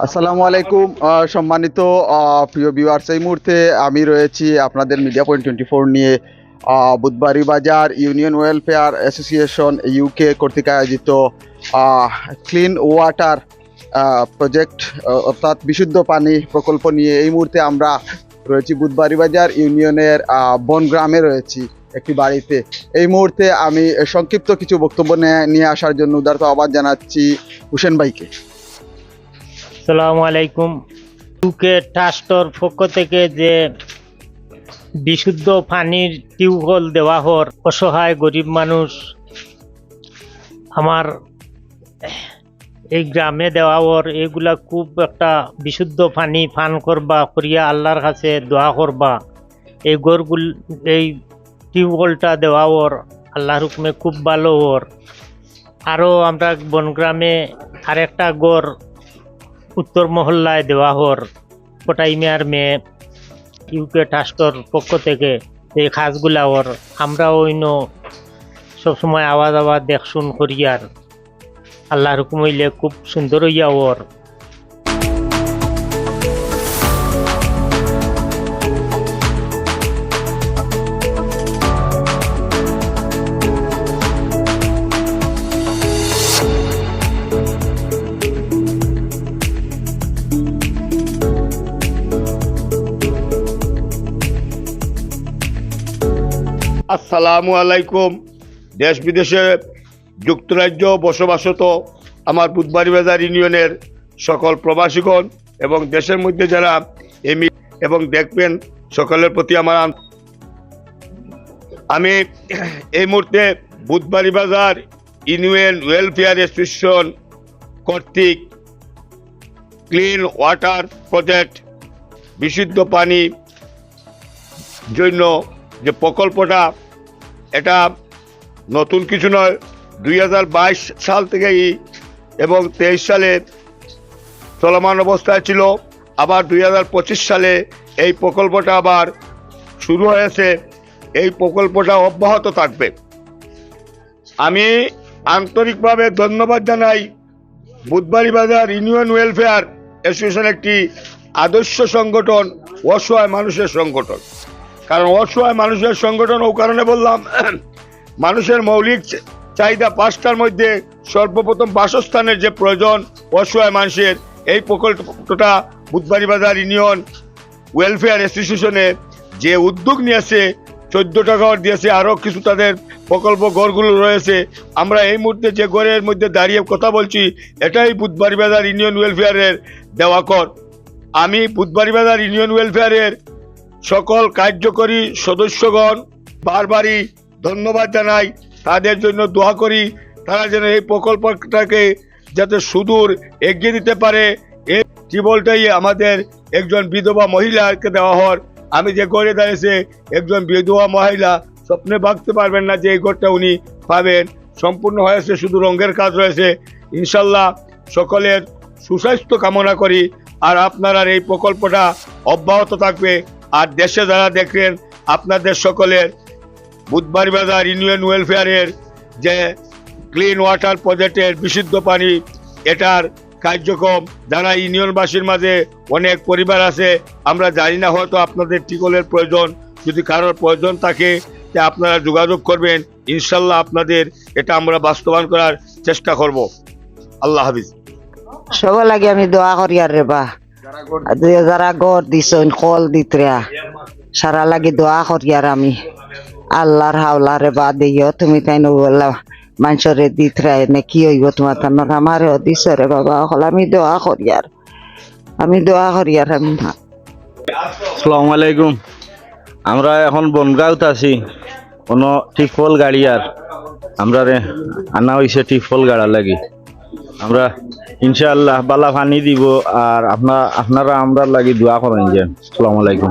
আসসালামু আলাইকুম সম্মানিত প্রিয় ভিউয়ার্স এই মুহূর্তে আমি রয়েছি আপনাদের মিডিয়া পয়েন্ট টোয়েন্টি ফোর নিয়ে আহ, বুধবাড়ি Bazar union welfare association UK কর্তৃক আয়োজিত ক্লিন ওয়াটার প্রজেক্ট অর্থাৎ বিশুদ্ধ পানি প্রকল্প নিয়ে এই মুহূর্তে আমরা রয়েছি বুধবাড়ি বাজার ইউনিয়নের বনগ্রামে রয়েছি একটি বাড়িতে। এই মুহূর্তে আমি সংক্ষিপ্ত কিছু বক্তব্য নিয়ে- নিয়ে আসার জন্য উদারত আহ্বান জানাচ্ছি হুসেন ভাইকে। আসসালামু আলাইকুম। ইউকে ট্রাস্টর পক্ষ থেকে যে বিশুদ্ধ পানির টিউবওয়েল দেওয়া হর অসহায় গরিব মানুষ, আমার এই গ্রামে দেওয়া হর এগুলা খুব একটা বিশুদ্ধ পানি পান করবা, করিয়া আল্লাহর কাছে দোয়া করবা। এই গরগুল, এই টিউবওয়েলটা দেওয়া হর আল্লাহর হুকুমে খুব ভালো হর আরও আমরা বনগ্রামে আরেকটা গড় উত্তর মহল্লায় দেওয়া হর মেয়ার মেয়ে ইউকে ট্রাস্টর পক্ষ থেকে এই খাসগুলা ওর, আমরা অন্য সবসময় আওয়াজ আওয়াজ দেখ শুন করি আর। আল্লাহর হুকুম হইলে খুব সুন্দর হইয়া ওর। আসসালামু আলাইকুম। দেশ বিদেশে যুক্তরাজ্য বসবাসত আমার বুধবাড়ি বাজার ইউনিয়নের সকল প্রবাসীগণ এবং দেশের মধ্যে যারা এমি এবং দেখবেন সকলের প্রতি আমার আমি এই মুহূর্তে Budhbari Bazar union welfare association কর্তৃক ক্লিন ওয়াটার প্রজেক্ট, বিশুদ্ধ পানি জন্য যে প্রকল্পটা এটা নতুন কিছু নয়, দুই সাল থেকেই এবং তেইশ সালে চলমান অবস্থায় ছিল, আবার দুই হাজার পঁচিশ সালে এই প্রকল্পটা আবার শুরু হয়েছে, এই প্রকল্পটা অব্যাহত থাকবে। আমি আন্তরিকভাবে ধন্যবাদ জানাই বুধবাড়ি বাজার ইউনিয়ন ওয়েলফেয়ার অ্যাসোসিয়েশন একটি আদর্শ সংগঠন, অসহায় মানুষের সংগঠন। কারণ অসহায় মানুষের সংগঠন ও কারণে বললাম, মানুষের মৌলিক চাহিদা পাঁচটার মধ্যে সর্বপ্রথম বাসস্থানের যে প্রয়োজন অসহায় মানুষের, এই প্রকল্পটা বুধবাড়ি বাজার ইউনিয়ন ওয়েলফেয়ার অ্যাসোসিয়েশনে যে উদ্যোগ নিয়েছে চোদ্দটা ঘর দিয়েছে, আরও কিছু তাদের প্রকল্প ঘরগুলো রয়েছে। আমরা এই মুহূর্তে যে ঘরের মধ্যে দাঁড়িয়ে কথা বলছি, এটাই বুধবাড়ি বাজার ইউনিয়ন ওয়েলফেয়ারের দেওয়া কর। আমি বুধবাড়ি বাজার ইউনিয়ন ওয়েলফেয়ারের সকল কার্যকরী সদস্যগণ বারবারই ধন্যবাদ জানাই। তাদের জন্য দোয়া করি, তারা যেন এই প্রকল্পটাকে যাতে সুদূর এগিয়ে দিতে পারে। এই টিবলটাই আমাদের একজন বিধবা মহিলাকে দেওয়া হওয়ার আমি যে ঘরে দাঁড়িয়েছে, একজন বিধবা মহিলা, স্বপ্নে ভাবতে পারবেন না যে এই ঘরটা উনি পাবেন। সম্পূর্ণ হয়েছে, শুধু রঙের কাজ রয়েছে। ইনশাল্লাহ সকলের সুস্বাস্থ্য কামনা করি। আর আপনারা এই প্রকল্পটা অব্যাহত থাকবে। আর দেশে যারা দেখলেন আপনাদের সকলের বুধবার বাজার ইউনিয়ন ওয়েলফেয়ারের যে ক্লিন ওয়াটার প্রজেক্টের বিশুদ্ধ পানি, এটার কার্যক্রম যারা ইউনিয়নবাসীর মাঝে অনেক পরিবার আছে, আমরা জানি না হয়তো আপনাদের টিকলের প্রয়োজন। যদি কারোর প্রয়োজন থাকে, তা আপনারা যোগাযোগ করবেন। ইনশাল্লাহ আপনাদের এটা আমরা বাস্তবায়ন করার চেষ্টা করব। আল্লাহ হাফিজ। সব লাগে আমি দোয়া করি আর রে বা যারা গড় দিছন কল দিতরা সারা লাগি দোয়া করি আর আমি। আল্লাহর হাওলা রে বা দিও তুমি তাই নবলা মানুষরে দিতরা নে কি হইব তোমার তানোর আমার দিছ রে বাবা হল আমি দোয়া করি আর আমি দোয়া করি আর আমি। আসসালামু আলাইকুম। আমরা এখন বনগাঁওতে আছি। কোনো টিফল গাড়ি আর আমরা আনা হয়েছে টিফল গাড়া লাগি। আমরা ইনশাআল্লাহ বালা ফানি দিব আর আপনার আপনারা আমরা লাগি দোয়া করেন যে। আসসালামু আলাইকুম।